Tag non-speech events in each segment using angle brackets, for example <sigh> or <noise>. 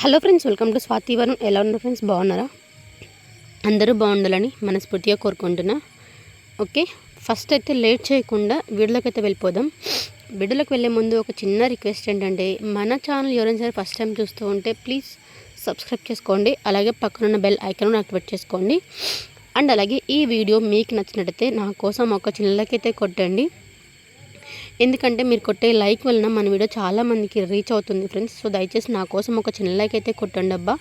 Hello friends welcome to Swathi Varun ఎలా ఉన్నారు friends? బాగున్నారా? అందరూ బాగుండాలని మనస్ఫూర్తిగా కోరుకుంటున్నా. ఓకే ఫస్ట్ అయితే లేట్ చేయకుండా వీడియోలోకి అయితే వెళ్ళిపోదాం. వీడియోలోకి వెళ్ళే ముందు ఒక చిన్న రిక్వెస్ట్ ఏంటంటే మన ఛానల్ ఎవరైనా సరే ఫస్ట్ టైం చూస్తూ ఉంటే ప్లీజ్ సబ్స్క్రైబ్ చేసుకోండి అలాగే పక్కనున్న బెల్ ఐకాన్ యాక్టివేట్ చేసుకోండి. అండ్ అలాగే ఈ వీడియో మీకు నచ్చినట్టయితే నా కోసం ఒక చిన్నలకైతే కొట్టండి. ఎందుకంటే మీరు కొట్టే లైక్ వలన మన వీడియో చాలా మందికి రీచ్ అవుతుంది ఫ్రెండ్స్. సో దయచేసి నా కోసం ఒక చిన్న లైక్ అయితే కొట్టండి అబ్బా.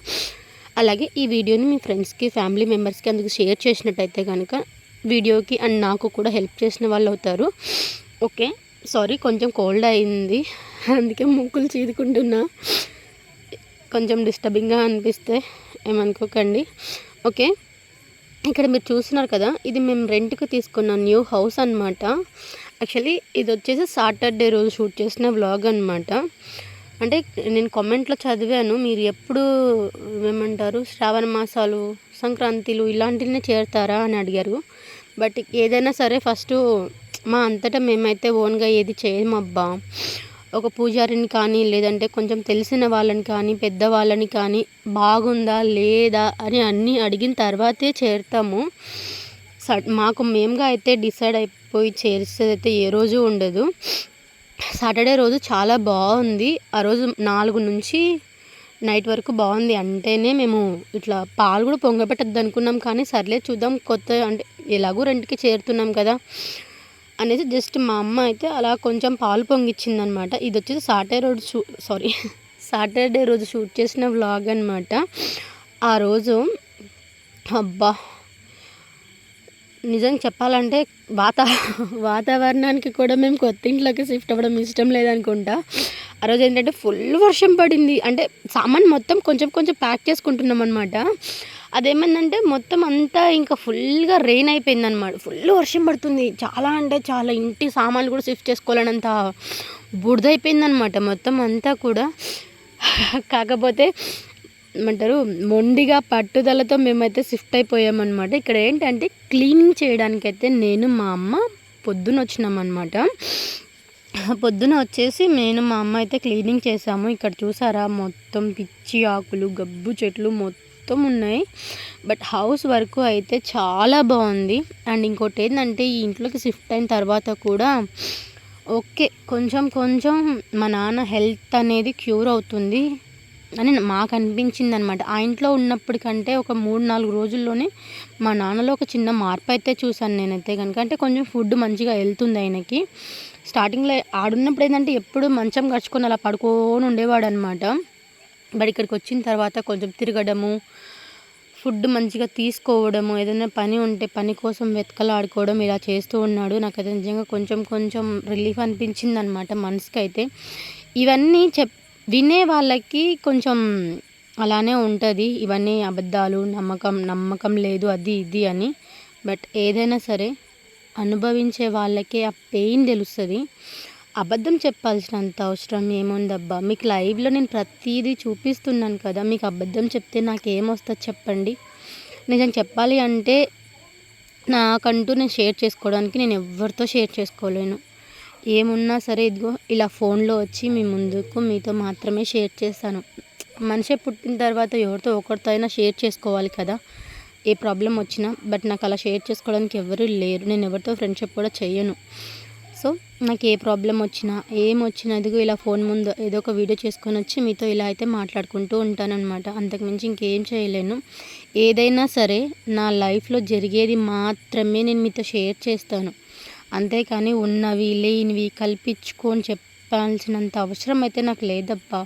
అలాగే ఈ వీడియోని మీ ఫ్రెండ్స్కి ఫ్యామిలీ మెంబర్స్కి అందుకు షేర్ చేసినట్టయితే కనుక వీడియోకి అండ్ నాకు కూడా హెల్ప్ చేసిన వాళ్ళు అవుతారు. ఓకే? సారీ కొంచెం కోల్డ్ అయింది. అందుకే ముక్కులు చీదుకుంటున్నా. కొంచెం డిస్టర్బింగ్గా అనిపిస్తే ఏమనుకోకండి. ఓకే? ఇక్కడ మీరు చూస్తున్నారు కదా ఇది మేము రెంట్కి తీసుకున్న న్యూ హౌస్ అనమాట యాక్చువల్లీ ఇది వచ్చేసి సాటర్డే రోజు షూట్ చేసిన వ్లాగ్ అనమాట అంటే నేను కామెంట్లో చదివాను మీరు ఎప్పుడు ఏమంటారు శ్రావణ మాసాలు సంక్రాంతిలు ఇలాంటివన్నీ చేరుతారా అని అడిగారు. బట్ ఏదైనా సరే ఫస్ట్ మా అంతటా మేమైతే ఓన్గా ఏది చేయమబ్బా. ఒక పూజారిని కానీ లేదంటే కొంచెం తెలిసిన వాళ్ళని కానీ పెద్దవాళ్ళని కానీ బాగుందా లేదా అని అన్నీ అడిగిన తర్వాతే చేరుతాము. మాకు మేముగా అయితే డిసైడ్ అయిపోయి చేసేది అయితే ఏ రోజు ఉండదు. సాటర్డే రోజు చాలా బాగుంది. ఆ రోజు నాలుగు నుంచి నైట్ వరకు బాగుంది. అంటేనే మేము ఇట్లా పాలు కూడా పొంగపెట్టద్దు అనుకున్నాం కానీ సర్లే చూద్దాం కొత్త అంటే ఎలాగో రెంట్కి చేరుతున్నాం కదా అనేసి జస్ట్ మా అమ్మ అయితే అలా కొంచెం పాలు పొంగిచ్చిందనమాట. ఇది వచ్చేసి సాటర్డే రోజు షూ సారీ <laughs> సాటర్డే రోజు షూట్ చేసిన వ్లాగ్ అనమాట ఆ రోజు అబ్బా నిజంగా చెప్పాలంటే వాత వాతావరణానికి కూడా మేము కొత్త ఇంట్లోకి షిఫ్ట్ అవ్వడం ఇష్టం లేదనుకుంటా. ఆ రోజు ఏంటంటే ఫుల్ వర్షం పడింది. అంటే సామాన్ మొత్తం కొంచెం కొంచెం ప్యాక్ చేసుకుంటున్నాం అనమాట అదేమైందంటే మొత్తం అంతా ఇంకా ఫుల్గా రెయిన్ అయిపోయింది అనమాట ఫుల్ వర్షం పడుతుంది. చాలా అంటే చాలా ఇంటి సామాన్లు కూడా షిఫ్ట్ చేసుకోవాలనంత అనమాట మొత్తం అంతా కూడా. కాకపోతే ఏమంటారు మొండిగా పట్టుదలతో మేమైతే షిఫ్ట్ అయిపోయామన్నమాట. ఇక్కడ ఏంటంటే క్లీనింగ్ చేయడానికైతే నేను మా అమ్మ పొద్దున వచ్చినామన్నమాట. పొద్దున వచ్చేసి నేను మా అమ్మ అయితే క్లీనింగ్ చేసాము ఇక్కడ చూసారా మొత్తం పిచ్చి ఆకులు గబ్బు చెట్లు మొత్తం ఉన్నాయి. బట్ హౌస్ వరకు అయితే చాలా బాగుంది. అండ్ ఇంకోటి ఏంటంటే ఈ ఇంట్లోకి షిఫ్ట్ అయిన తర్వాత కూడా ఓకే కొంచెం కొంచెం మా నాన్న హెల్త్ అనేది క్యూర్ అవుతుంది. అని మాకు అనిపించింది అనమాట ఆ ఇంట్లో ఉన్నప్పటికంటే ఒక మూడు నాలుగు రోజుల్లోనే మా నాన్నలో ఒక చిన్న మార్పు అయితే చూసాను నేనైతే కనుక అంటే కొంచెం ఫుడ్ మంచిగా వెళ్తుంది ఆయనకి. స్టార్టింగ్లో ఆడున్నప్పుడు ఏంటంటే ఎప్పుడు మంచం గడుచుకొని అలా పడుకొని ఉండేవాడు అనమాట బట్ ఇక్కడికి వచ్చిన తర్వాత కొంచెం తిరగడము ఫుడ్ మంచిగా తీసుకోవడము ఏదైనా పని ఉంటే పని కోసం వెతకలాడుకోవడం ఇలా చేస్తూ ఉన్నాడు. నాకు అయితే నిజంగా కొంచెం కొంచెం రిలీఫ్ అనిపించింది అనమాట మనసుకి అయితే ఇవన్నీ చెప్ వినే వాళ్ళకి కొంచెం అలానే ఉంటుంది. ఇవన్నీ అబద్ధాలు నమ్మకం నమ్మకం లేదు అది ఇది అని. బట్ ఏదైనా సరే అనుభవించే వాళ్ళకే ఆ పెయిన్ తెలుస్తుంది. అబద్ధం చెప్పాల్సినంత అవసరం ఏముందబ్బా? మీకు లైవ్లో నేను ప్రతిదీ చూపిస్తున్నాను కదా మీకు అబద్ధం చెప్తే నాకు ఏమొస్తుంది చెప్పండి. నిజం చెప్పాలి అంటే నాకంటూ నేను షేర్ చేసుకోవడానికి నేను ఎవరితో షేర్ చేసుకోలేను. ఏమున్నా సరే ఇదిగో ఇలా ఫోన్లో వచ్చి మీ ముందుకు మీతో మాత్రమే షేర్ చేస్తాను. మనిషి పుట్టిన తర్వాత ఎవరితో ఒకరితో అయినా షేర్ చేసుకోవాలి కదా. ఏ ప్రాబ్లం వచ్చినా బట్ నాకు అలా షేర్ చేసుకోవడానికి ఎవరు లేరు. నేను ఎవరితో ఫ్రెండ్షిప్ కూడా చేయను. సో నాకు ఏ ప్రాబ్లం వచ్చినా ఏం వచ్చినా ఇదిగో ఇలా ఫోన్ ముందు ఏదో ఒక వీడియో చేసుకొని వచ్చి మీతో ఇలా అయితే మాట్లాడుకుంటూ ఉంటానన్నమాట. అంతకుమించి ఇంకేం చేయలేను. ఏదైనా సరే నా లైఫ్లో జరిగేది మాత్రమే నేను మీతో షేర్ చేస్తాను. అంతేకాని ఉన్నవి లేనివి కల్పించుకొని చెప్పాల్సినంత అవసరం అయితే నాకు లేదబ్బా.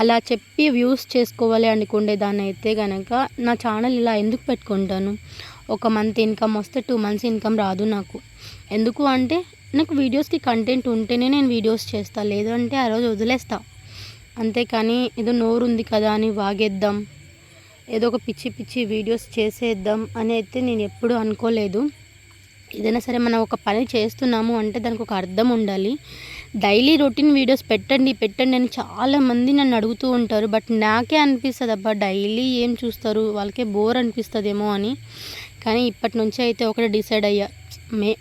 అలా చెప్పి వ్యూస్ చేసుకోవాలి అనుకునేదాన్ని అయితే కనుక నా ఛానల్ ఇలా ఎందుకు పెట్టుకుంటాను? ఒక మంత్ ఇన్కమ్ వస్తే టూ మంత్స్ ఇన్కమ్ రాదు నాకు. ఎందుకు అంటే నాకు వీడియోస్కి కంటెంట్ ఉంటేనే నేను వీడియోస్ చేస్తాను లేదంటే ఆ రోజు వదిలేస్తా. అంతేకాని ఏదో నోరు ఉంది కదా అని వాగేద్దాం ఏదో ఒక పిచ్చి పిచ్చి వీడియోస్ చేసేద్దాం అని అయితే నేను ఎప్పుడూ అనుకోలేదు. ఏదైనా సరే మనం ఒక పని చేస్తున్నాము అంటే దానికి ఒక అర్థం ఉండాలి. డైలీ రొటీన్ వీడియోస్ పెట్టండి పెట్టండి అని చాలామంది నన్ను అడుగుతూ ఉంటారు. బట్ నాకే అనిపిస్తుంది అబ్బా డైలీ ఏం చూస్తారు? వాళ్ళకే బోర్ అనిపిస్తుందేమో అని. కానీ ఇప్పటి నుంచి అయితే ఒకటి డిసైడ్ అయ్యా. మే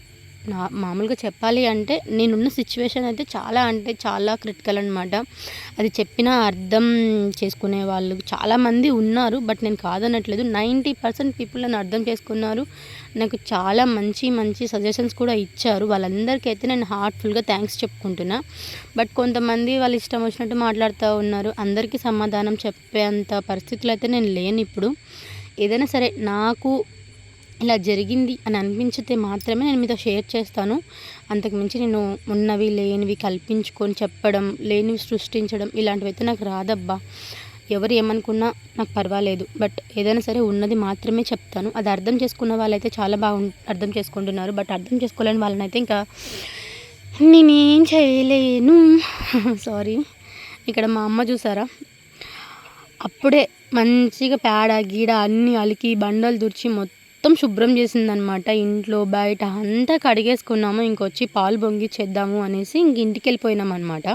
నా మామూలుగా చెప్పాలి అంటే నేనున్న సిచ్యువేషన్ అయితే చాలా అంటే చాలా క్రిటికల్ అనమాట అది చెప్పిన అర్థం చేసుకునే వాళ్ళు చాలామంది ఉన్నారు. బట్ నేను కాదనట్లేదు. నైంటీ పర్సెంట్ పీపుల్ నన్ను అర్థం చేసుకున్నారు. నాకు చాలా మంచి మంచి సజెషన్స్ కూడా ఇచ్చారు. వాళ్ళందరికీ అయితే నేను హార్ట్ఫుల్గా థ్యాంక్స్ చెప్పుకుంటున్నా. బట్ కొంతమంది వాళ్ళు ఇష్టం వచ్చినట్టు మాట్లాడుతూ ఉన్నారు. అందరికీ సమాధానం చెప్పేంత పరిస్థితులు అయితే నేను లేను ఇప్పుడు. ఏదైనా సరే నాకు ఇలా జరిగింది అని అనిపించితే మాత్రమే నేను మీతో షేర్ చేస్తాను. అంతకుమించి నేను ఉన్నవి లేనివి కల్పించుకొని చెప్పడం లేనివి సృష్టించడం ఇలాంటివి అయితే నాకు రాదబ్బా. ఎవరు ఏమనుకున్నా నాకు పర్వాలేదు. బట్ ఏదైనా సరే ఉన్నది మాత్రమే చెప్తాను. అది అర్థం చేసుకున్న వాళ్ళైతే చాలా బాగు అర్థం చేసుకుంటున్నారు. బట్ అర్థం చేసుకోలేని వాళ్ళనైతే ఇంకా నేనేం చేయలేను. <laughs> సారీ. ఇక్కడ మా అమ్మ చూసారా? అప్పుడే మంచిగా పేడ గీడ అన్నీ అలికి బండలు దుర్చి మొత్తం మొత్తం శుభ్రం చేసిందనమాట. ఇంట్లో బయట అంతా కడిగేసుకున్నాము. ఇంకొచ్చి పాలు పొంగిచ్చేద్దాము అనేసి ఇంక ఇంటికి వెళ్ళిపోయినాం అనమాట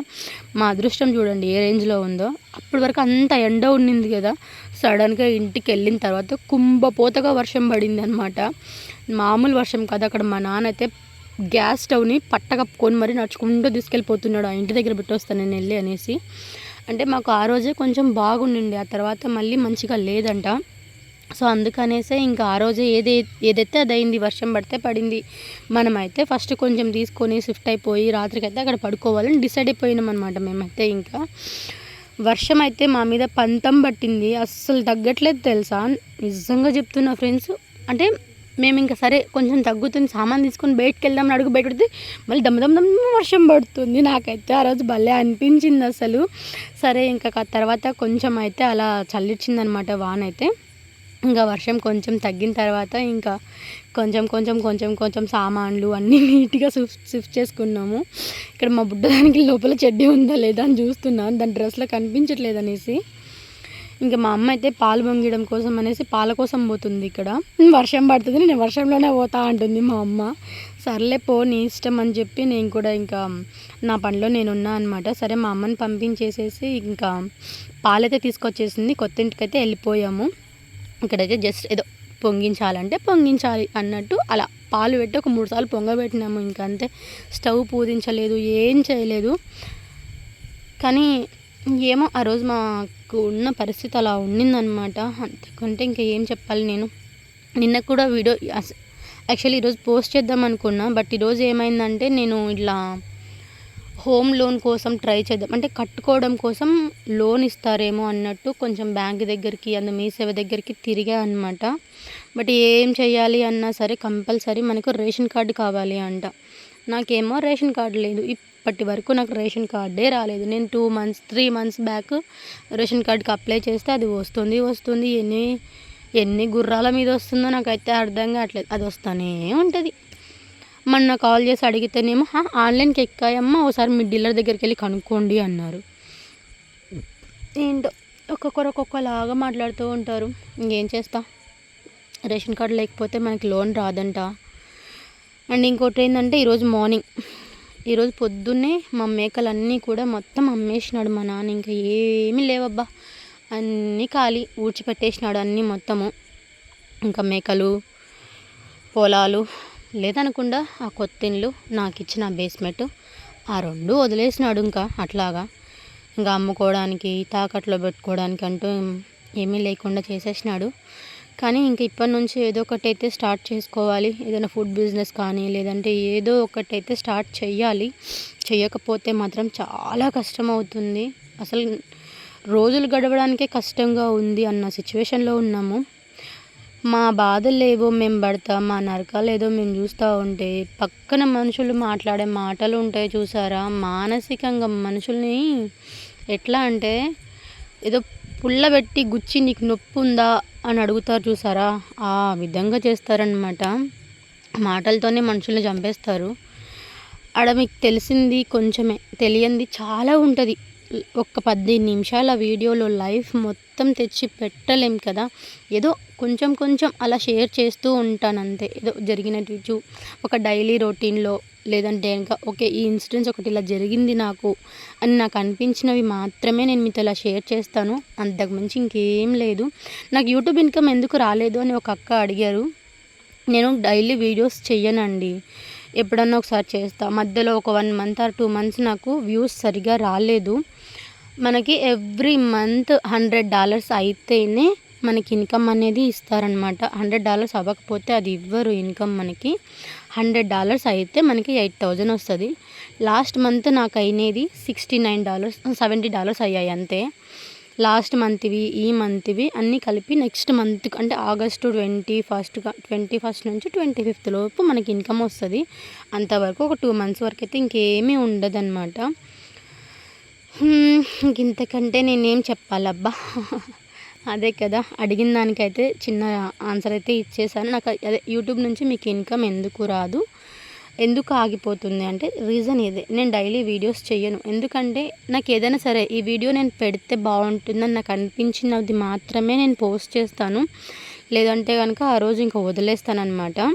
మా అదృష్టం చూడండి ఏ రేంజ్లో ఉందో. అప్పటి వరకు అంత ఎండ ఉండింది కదా. సడన్గా ఇంటికి వెళ్ళిన తర్వాత కుంభపోతగా వర్షం పడింది అనమాట మామూలు వర్షం కాదు. అక్కడ మా నాన్న అయితే గ్యాస్ స్టవ్ని పట్ట కప్పుకొని మరీ నడుచుకుంటూ తీసుకెళ్ళిపోతున్నాడు. ఆ ఇంటి దగ్గర పెట్టొస్తాను నేను వెళ్ళి అనేసి. అంటే మాకు ఆ రోజే కొంచెం బాగుండింది. ఆ తర్వాత మళ్ళీ మంచిగా లేదంట. సో అందుకనేసే ఇంకా ఆ రోజే ఏది ఏదైతే అది అయింది వర్షం పడితే పడింది మనమైతే ఫస్ట్ కొంచెం తీసుకొని షిఫ్ట్ అయిపోయి రాత్రికైతే అక్కడ పడుకోవాలని డిసైడ్ అయిపోయినాం అనమాట మేమైతే ఇంకా. వర్షం అయితే మా మీద పంతం పట్టింది అస్సలు తగ్గట్లేదు తెలుసా? నిజంగా చెప్తున్నా ఫ్రెండ్స్ అంటే మేము ఇంకా సరే కొంచెం తగ్గుతుంది సామాన్ తీసుకొని బయటకు వెళ్దాం అడుగు బయట పెడితే మళ్ళీ దమ్ దమ్ దమ్ వర్షం పడుతుంది. నాకైతే ఆ రోజు భలే అనిపించింది అసలు. సరే ఇంకా తర్వాత కొంచెం అయితే అలా చల్లిచ్చిందనమాట వాన్ అయితే ఇంకా వర్షం కొంచెం తగ్గిన తర్వాత ఇంకా కొంచెం కొంచెం కొంచెం కొంచెం సామాన్లు అన్నీ <laughs> నీట్గా షిఫ్ట్ షిఫ్ట్ చేసుకున్నాము. ఇక్కడ మా బుడ్డదానికి లోపల చెడ్డీ ఉందా లేదా అని చూస్తున్నాను. దాని డ్రెస్లో కనిపించట్లేదు అనేసి. ఇంకా మా అమ్మ అయితే పాలు పొంగడం కోసం అనేసి పాల కోసం పోతుంది ఇక్కడ. వర్షం పడుతుంది నేను వర్షంలోనే పోతా అంటుంది మా అమ్మ. సర్లే పో నీ ఇష్టం అని చెప్పి నేను కూడా ఇంకా నా పనిలో నేను ఉన్నా అనమాట సరే మా అమ్మని పంపించేసేసి ఇంకా పాలైతే తీసుకొచ్చేసింది. కొత్త ఇంటికైతే వెళ్ళిపోయాము. ఇక్కడైతే జస్ట్ ఏదో పొంగించాలంటే పొంగించాలి అన్నట్టు అలా పాలు పెట్టి ఒక మూడు సార్లు పొంగబెట్టినాము. ఇంకా అంతే. స్టవ్ పూజించలేదు ఏం చేయలేదు. కానీ ఏమో ఆ రోజు మాకు ఉన్న పరిస్థితి అలా ఉండిందనమాట అంతకంటే ఇంకా ఏం చెప్పాలి నేను. నిన్న కూడా వీడియో యాక్చువల్లీ ఈరోజు పోస్ట్ చేద్దాం అనుకున్నా బట్ ఈరోజు ఏమైందంటే నేను ఇట్లా హోమ్ లోన్ కోసం ట్రై చేద్దాం. అంటే కట్టుకోవడం కోసం లోన్ ఇస్తారేమో అన్నట్టు కొంచెం బ్యాంక్ దగ్గరికి అందు మీ సేవ దగ్గరికి తిరిగా అనమాట బట్ ఏం చేయాలి అన్నా సరే కంపల్సరీ మనకు రేషన్ కార్డు కావాలి అంట. నాకేమో రేషన్ కార్డు లేదు. ఇప్పటి వరకు నాకు రేషన్ కార్డే రాలేదు. నేను two months three months back ration కార్డుకి అప్లై చేస్తే అది వస్తుంది వస్తుంది. ఎన్ని ఎన్ని గుర్రాల మీద వస్తుందో నాకైతే అర్థం కావట్లేదు. అది వస్తూనే ఉంటుంది. మొన్న కాల్ చేసి అడిగితేనేమో ఆన్లైన్కి ఎక్కాయమ్మా ఒకసారి మీ డీలర్ దగ్గరికి వెళ్ళి కనుక్కోండి అన్నారు. ఏంటో? ఒక్కొక్కరు ఒక్కొక్కలాగా మాట్లాడుతూ ఉంటారు. ఇంకేం చేస్తా? రేషన్ కార్డు లేకపోతే మనకి లోన్ రాదంట. అండ్ ఇంకోటి ఏంటంటే ఈరోజు మార్నింగ్ ఈరోజు పొద్దున్నే మా మేకలన్నీ కూడా మొత్తం అమ్మేసినాడు మా నాన్న. ఇంకా ఏమీ లేవబ్బా. అన్నీ ఖాళీ ఊడ్చిపెట్టేసినాడు అన్నీ మొత్తము. ఇంకా మేకలు పొలాలు లేదనకుండా ఆ కొత్త ఇల్లు నాకు ఇచ్చిన బేస్మెంట్ ఆ రెండు వదిలేసినాడు ఇంకా అట్లాగా. ఇంకా అమ్ముకోవడానికి తాకట్లో పెట్టుకోవడానికి అంటూ ఏమీ లేకుండా చేసేసినాడు. కానీ ఇంక ఇప్పటి నుంచి ఏదో ఒకటి అయితే స్టార్ట్ చేసుకోవాలి. ఏదైనా ఫుడ్ బిజినెస్ కానీ లేదంటే ఏదో ఒకటి అయితే స్టార్ట్ చేయాలి చేయకపోతే మాత్రం చాలా కష్టం అవుతుంది అసలు రోజులు గడవడానికే కష్టంగా ఉంది అన్న సిచ్యువేషన్లో ఉన్నాము. మా బాధలు ఏవో మేము పడతాం మా నరకాలు ఏదో మేము చూస్తూ ఉంటే పక్కన మనుషులు మాట్లాడే మాటలు ఉంటాయి చూసారా? మానసికంగా మనుషుల్ని ఎట్లా అంటే ఏదో పుల్లబెట్టి గుచ్చి నీకు నొప్పి ఉందా అని అడుగుతారు చూసారా? ఆ విధంగా చేస్తారనమాట మాటలతోనే మనుషుల్ని చంపేస్తారు. ఆడ మీకు తెలిసింది కొంచెమే తెలియంది చాలా ఉంటుంది. ఒక పద్దెనిమిది నిమిషాల వీడియోలో లైఫ్ మొత్తం తెచ్చి పెట్టలేం కదా? ఏదో కొంచెం కొంచెం అలా షేర్ చేస్తూ ఉంటాను అంతే ఏదో జరిగినట్టు చూ ఒక డైలీ రొటీన్లో లేదంటే ఇంకా ఓకే ఈ ఇన్సిడెంట్స్ ఒకటి ఇలా జరిగింది నాకు అని నాకు అనిపించినవి మాత్రమే నేను మీతో ఇలా షేర్ చేస్తాను. అంతకు మించి ఇంకేం లేదు. నాకు యూట్యూబ్ ఇన్కమ్ ఎందుకు రాలేదు అని ఒక అక్క అడిగారు. నేను డైలీ వీడియోస్ చెయ్యనండి. ఎప్పుడన్నా ఒకసారి చేస్తా. మధ్యలో ఒక one month or two months నాకు వ్యూస్ సరిగా రాలేదు. మనకి ఎవ్రీ మంత్ హండ్రెడ్ డాలర్స్ అయితేనే మనకి ఇన్కమ్ అనేది ఇస్తారనమాట హండ్రెడ్ డాలర్స్ అవ్వకపోతే అది ఇవ్వరు ఇన్కమ్ మనకి. హండ్రెడ్ డాలర్స్ అయితే మనకి ఎయిట్ థౌజండ్ వస్తుంది. లాస్ట్ మంత్ నాకు అయినది sixty nine dollars seventy dollars అయ్యాయి అంతే. లాస్ట్ మంత్వి ఈ మంత్వి అన్నీ కలిపి నెక్స్ట్ మంత్ అంటే August twenty first twenty first నుంచి ట్వంటీ ఫిఫ్త్ లోపు మనకి ఇన్కమ్ వస్తుంది. అంతవరకు ఒక టూ మంత్స్ వరకు అయితే ఇంకేమీ ఉండదన్నమాట. ఇంతకంటే నేనేం చెప్పాలబ్బా? <laughs> అదే కదా అడిగిన దానికైతే చిన్న ఆన్సర్ అయితే ఇచ్చేసాను నాకు అదే యూట్యూబ్ నుంచి మీకు ఇన్కమ్ ఎందుకు రాదు? ఎందుకు ఆగిపోతుంది? అంటే రీజన్ ఇదే. నేను డైలీ వీడియోస్ చేయను ఎందుకంటే నాకు ఏదైనా సరే ఈ వీడియో నేను పెడితే బాగుంటుందని నాకు అనిపించినది మాత్రమే నేను పోస్ట్ చేస్తాను. లేదంటే కనుక ఆ రోజు ఇంకా వదిలేస్తాను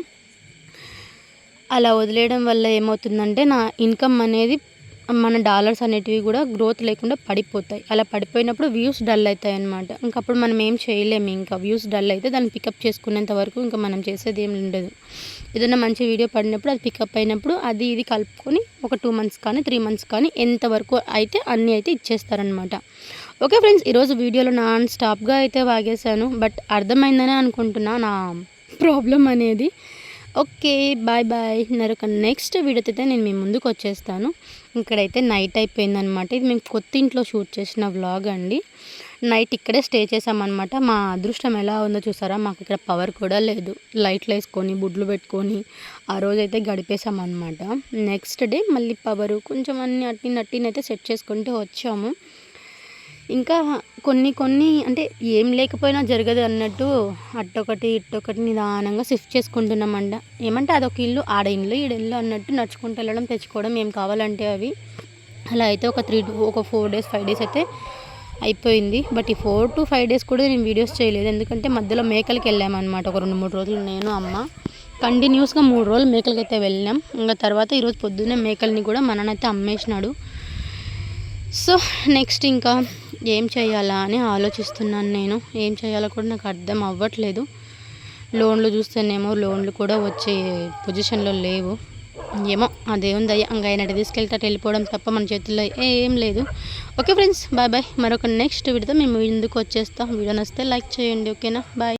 అలా వదిలేయడం వల్ల ఏమవుతుందంటే నా ఇన్కమ్ అనేది మన డాలర్స్ అనేటివి కూడా గ్రోత్ లేకుండా పడిపోతాయి. అలా పడిపోయినప్పుడు వ్యూస్ డల్ అవుతాయి అనమాట ఇంకప్పుడు మనం ఏం చేయలేము. ఇంకా వ్యూస్ డల్ అయితే దాన్ని పికప్ చేసుకునేంత వరకు ఇంకా మనం చేసేది ఏం ఉండదు. ఏదైనా మంచి వీడియో పడినప్పుడు అది పికప్ అయినప్పుడు అది ఇది కలుపుకొని ఒక టూ మంత్స్ కానీ త్రీ మంత్స్ కానీ ఎంతవరకు అయితే అన్నీ అయితే ఇచ్చేస్తారనమాట ఓకే ఫ్రెండ్స్ ఈరోజు వీడియోలో నాన్ స్టాప్గా అయితే వాగేశాను. బట్ అర్థమైందనే అనుకుంటున్నా. నా ప్రాబ్లం అనేది ఓకే బాయ్ బాయ్. నరొక నెక్స్ట్ వీడియోతో అయితే నేను మీ ముందుకు వచ్చేస్తాను. ఇక్కడైతే నైట్ అయిపోయిందనమాట ఇది మేము కొత్త ఇంట్లో షూట్ చేసిన వ్లాగ్ అండి. నైట్ ఇక్కడే స్టే చేసామన్నమాట మా అదృష్టం ఎలా ఉందో చూసారా? మాకు ఇక్కడ పవర్ కూడా లేదు. లైట్లు వేసుకొని బుడ్లు పెట్టుకొని ఆ రోజైతే గడిపేసామన్నమాట నెక్స్ట్ డే మళ్ళీ పవరు కొంచెం అన్ని అట్టినట్టినైతే సెట్ చేసుకుంటూ వచ్చాము. ఇంకా కొన్ని కొన్ని అంటే ఏం లేకపోయినా జరగదు అన్నట్టు అట్టొకటి ఇట్టొకటి నిదానంగా షిఫ్ట్ చేసుకుంటున్నామంట. ఏమంటే అదొక ఇల్లు ఆడ ఇల్లు ఈడ ఇల్లు అన్నట్టు నడుచుకుంటూ వెళ్ళడం తెచ్చుకోవడం ఏం కావాలంటే అవి. అలా అయితే ఒక త్రీ టు ఒక ఫోర్ డేస్ ఫైవ్ డేస్ అయితే అయిపోయింది. బట్ ఈ ఫోర్ టు ఫైవ్ డేస్ కూడా నేను వీడియోస్ చేయలేదు. ఎందుకంటే మధ్యలో మేకలకి వెళ్ళామన్నమాట. ఒక రెండు మూడు రోజులు నేను అమ్మ. కంటిన్యూస్గా మూడు రోజులు మేకలకి అయితే వెళ్ళాం. ఇంకా తర్వాత ఈరోజు పొద్దున్నే మేకల్ని కూడా మననైతే అమ్మేసినాడు. సో నెక్స్ట్ ఇంకా ఏం చేయాలా అని ఆలోచిస్తున్నాను నేను. ఏం చేయాలో కూడా నాకు అర్థం అవ్వట్లేదు. లోన్లు చూస్తేనేమో లోన్లు కూడా వచ్చే పొజిషన్లో లేవు. ఏమో అదేముంది అయ్యా ఇంకా ఆయన తీసుకెళ్తే వెళ్ళిపోవడం తప్ప మన చేతుల్లో ఏం లేదు. Okay friends bye bye. మరొక నెక్స్ట్ వీడితో మేము ఎందుకు వచ్చేస్తాం. వీడియో నస్తే లైక్ చేయండి ఓకేనా? బాయ్.